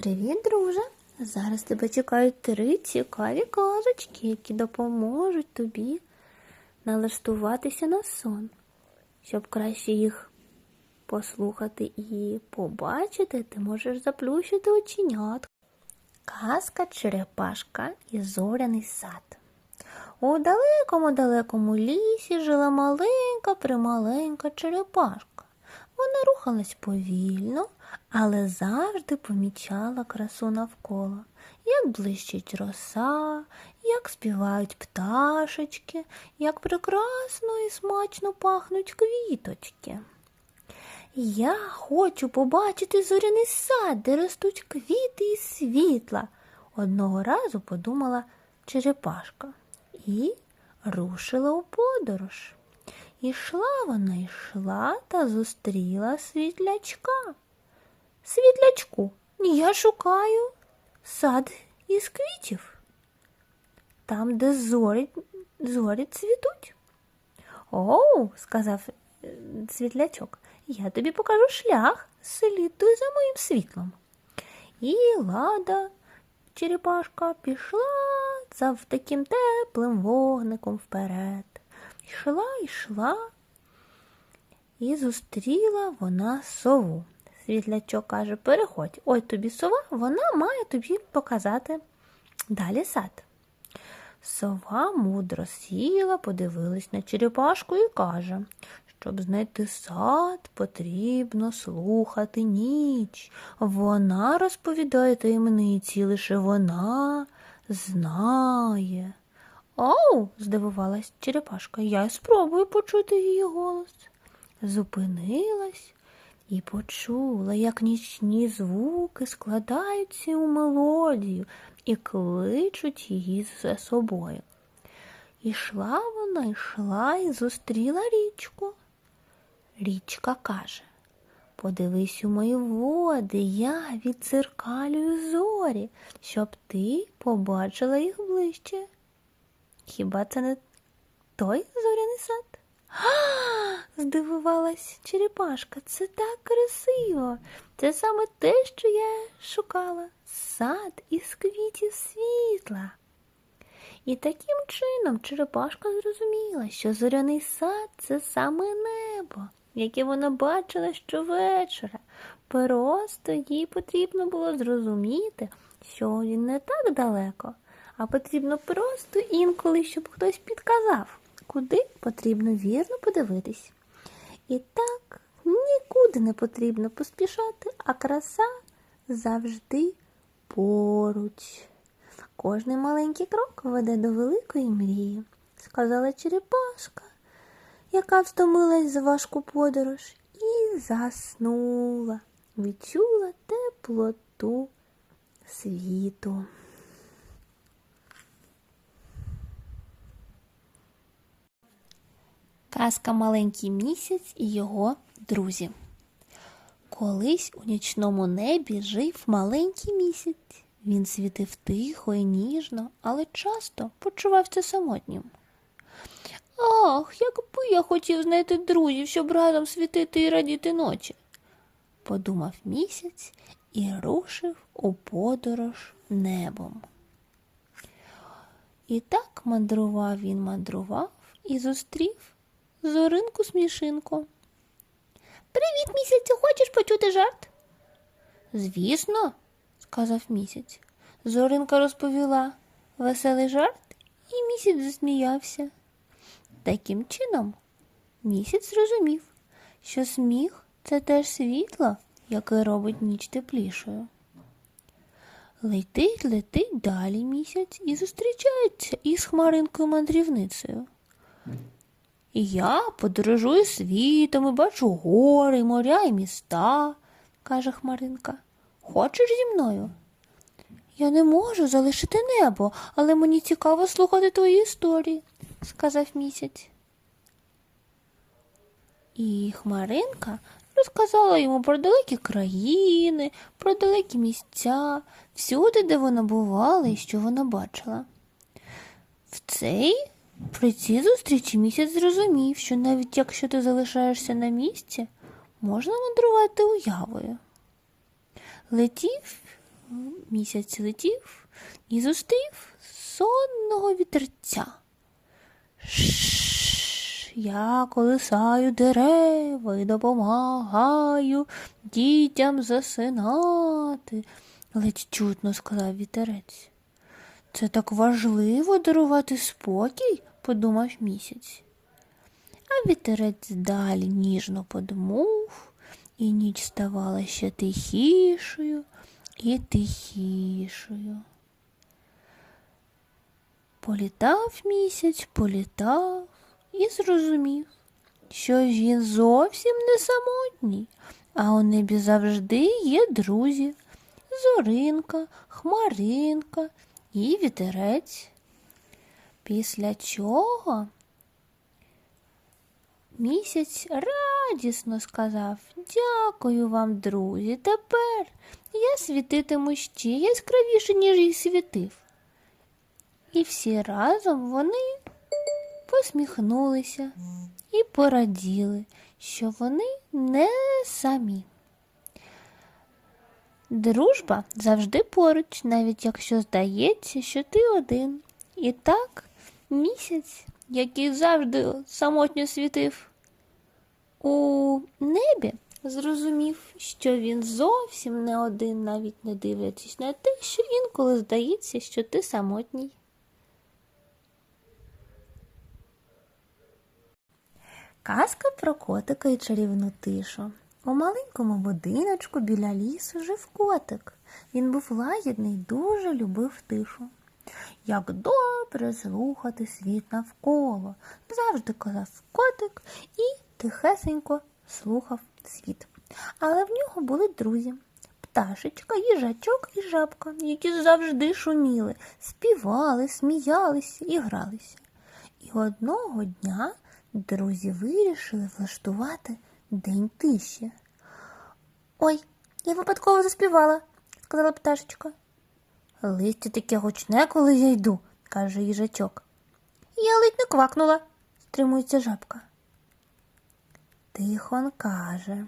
Привіт, друже! Зараз тебе чекають три цікаві казочки, які допоможуть тобі налаштуватися на сон. Щоб краще їх послухати і побачити, ти можеш заплющити оченят. Казка Черепашка і зоряний сад. У далекому далекому лісі жила маленька прималенька черепашка. Вона рухалась повільно, але завжди помічала красу навколо, як блищить роса, як співають пташечки, як прекрасно і смачно пахнуть квіточки. Я хочу побачити зоряний сад, де ростуть квіти і світла, одного разу подумала черепашка і рушила у подорож. Ішла вона йшла та зустріла світлячка. Світлячку, я шукаю сад із квітів. Там, де зорі, зорі цвітуть. Оу, сказав е, світлячок, я тобі покажу шлях, слідуй за моїм світлом. І лада черепашка пішла за таким теплим вогником вперед. Йшла, йшла, і зустріла вона сову. Світлячок каже, переходь, ой тобі сова, вона має тобі показати далі сад. Сова мудро сіла, подивилась на черепашку і каже, щоб знайти сад, потрібно слухати ніч. Вона розповідає таємниці, лише вона знає. Оу, здивувалась черепашка, я спробую почути її голос. Зупинилась і почула, як нічні звуки складаються у мелодію і кличуть її за собою. Ішла вона, йшла і зустріла річку. Річка каже Подивись у мої води, я відциркалюю зорі, щоб ти побачила їх ближче. Хіба це не той зоряний сад? Здивувалась черепашка. Це так красиво. Це саме те, що я шукала. Сад із квітів світла. І таким чином черепашка зрозуміла, що зоряний сад це саме небо, яке вона бачила щовечора. Просто їй потрібно було зрозуміти, що він не так далеко, а потрібно просто інколи, щоб хтось підказав, куди потрібно вірно подивитись. І так нікуди не потрібно поспішати, а краса завжди поруч. Кожний маленький крок веде до великої мрії, сказала черепашка, яка встомилась за важку подорож і заснула, відчула теплоту світу. Казка Маленький місяць і його друзі. Колись у нічному небі жив маленький місяць. Він світив тихо і ніжно, але часто почувався самотнім. Ах, якби я хотів знайти друзів, щоб разом світити і радіти ночі, подумав місяць і рушив у подорож небом. І так мандрував він мандрував і зустрів зоринку смішинку. Привіт, місяцю, хочеш почути жарт? Звісно, сказав місяць. Зоринка розповіла веселий жарт, і місяць засміявся. Таким чином, місяць зрозумів, що сміх це теж світло, яке робить ніч теплішою. Летить, летить далі місяць і зустрічається із хмаринкою мандрівницею. І я подорожую світом і бачу гори, моря і міста, каже Хмаринка. Хочеш зі мною? Я не можу залишити небо, але мені цікаво слухати твої історії, сказав місяць. І Хмаринка розказала йому про далекі країни, про далекі місця, всюди, де вона бувала і що вона бачила. В цей при цій зустрічі місяць зрозумів, що навіть якщо ти залишаєшся на місці, можна мандрувати уявою. Летів місяць летів і зустрів сонного вітерця. Шш, я колисаю дерева і допомагаю дітям засинати, ледь чутно сказав вітерець. Це так важливо дарувати спокій, подумав місяць. А вітерець далі ніжно подмув, і ніч ставала ще тихішою і тихішою. Політав місяць, політав і зрозумів, що він зовсім не самотній, а у небі завжди є друзі зоринка, хмаринка і вітерець. Після чого місяць радісно сказав Дякую вам, друзі. Тепер я світитиму ще яскравіше, ніж і світив. І всі разом вони посміхнулися і пораділи, що вони не самі. Дружба завжди поруч, навіть якщо здається, що ти один. І так місяць, який завжди самотньо світив у небі, зрозумів, що він зовсім не один, навіть не дивлячись на те, що інколи здається, що ти самотній. Казка про котика і чарівну тишу. У маленькому будиночку біля лісу жив котик. Він був лагідний, дуже любив тишу. Як добре слухати світ навколо, завжди казав котик і тихесенько слухав світ. Але в нього були друзі. Пташечка, їжачок і жабка, які завжди шуміли, співали, сміялися і гралися. І одного дня друзі вирішили влаштувати день тиші. Ой, я випадково заспівала, сказала пташечка. Листя таке гучне, коли я йду, каже їжачок. Я ледь не квакнула, стримується жабка. Тихон каже.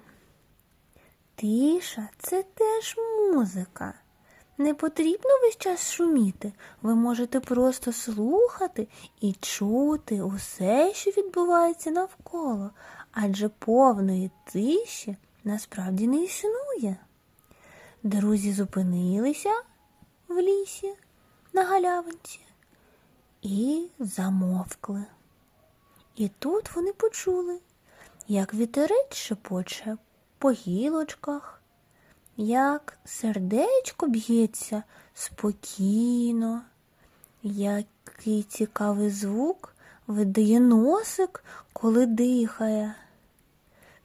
Тиша це теж музика. Не потрібно весь час шуміти. Ви можете просто слухати і чути усе, що відбувається навколо, адже повної тиші насправді не існує. Друзі зупинилися в лісі на галявинці і замовкли. І тут вони почули, як вітерець шепоче по гілочках, як сердечко б'ється спокійно, який цікавий звук видає носик, коли дихає.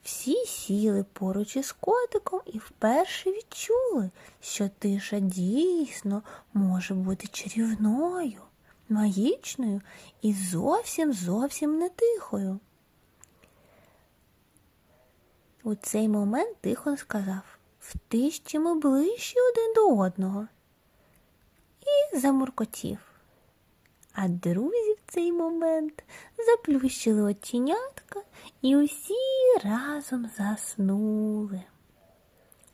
Всі сіли поруч із котиком і вперше відчули, що тиша дійсно може бути чарівною, магічною і зовсім зовсім не тихою. У цей момент Тихон сказав в тиші ми ближчі один до одного і замуркотів. А друзі в цей момент заплющили оченятка і усі разом заснули.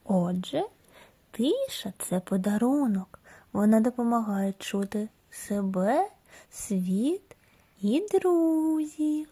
Отже, тиша це подарунок. Вона допомагає чути себе, світ і друзів.